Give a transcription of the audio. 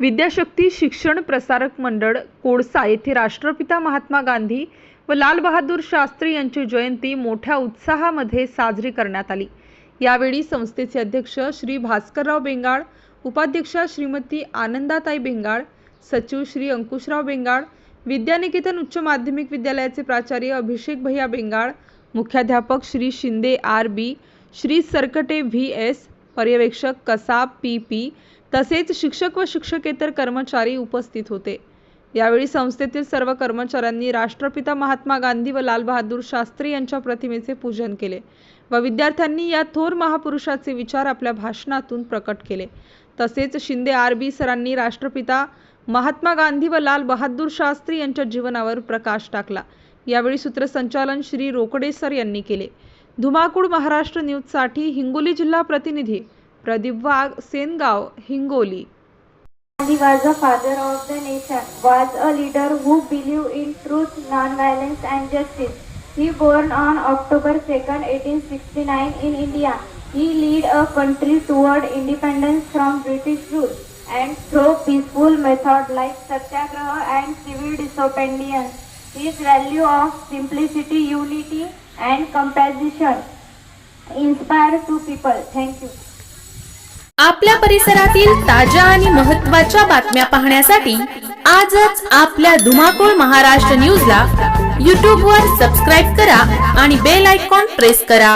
विद्याशक्ती शिक्षण प्रसारक मंडळ कोळसा येथे राष्ट्रपिता महात्मा गांधी व लालबहादूर शास्त्री यांची जयंती मोठ्या उत्साहामध्ये साजरी करण्यात आली. यावेळी संस्थेचे अध्यक्ष श्री भास्करराव बेंगाळ उपाध्यक्षा श्रीमती आनंदाताई बेंगाळ सचिव श्री अंकुशराव बेंगाळ विद्यानिकेतन उच्च माध्यमिक विद्यालयाचे प्राचार्य अभिषेक भैया बेंगाळ मुख्याध्यापक Shri Shinde R B Shri Sarkate V S पर्यवेक्षक कसाब पी पी तसेच शिक्षक व शिक्षकेतर कर्मचारी उपस्थित होते. यावेळी संस्थेतील सर्व कर्मचाऱ्यांनी राष्ट्रपिता महात्मा गांधी व लाल बहादूर शास्त्री यांच्या प्रतिमेचे पूजन केले व विद्यार्थ्यांनी या थोर महापुरुषाचे विचार आपल्या भाषणातून प्रकट केले. तसेच शिंदे आर बी सरांनी राष्ट्रपिता महात्मा गांधी व लाल बहादूर शास्त्री यांच्या जीवनावर प्रकाश टाकला. यावेळी सूत्रसंचालन श्री रोकडे सर यांनी केले. धुमाकूळ महाराष्ट्र न्यूजसाठी हिंगोली जिल्हा प्रतिनिधी प्रदीप वाघ Sengaon Hingoli Gandhi was the father of the nation, was a leader who believed in truth, non-violence and justice. He born on October 2nd, 1869 in India. He lead a country toward independence from British rule and through peaceful method like satyagraha and civil disobedience. His value of simplicity, unity and compassion inspire to people. Thank you. आपल्या परिसरातील ताज्या आणि महत्त्वाच्या बातम्या पाहण्यासाठी आजच आपल्या धुमाकूळ महाराष्ट्र न्यूजला यूट्यूबवर सबस्क्राईब करा आणि बेल आयकॉन प्रेस करा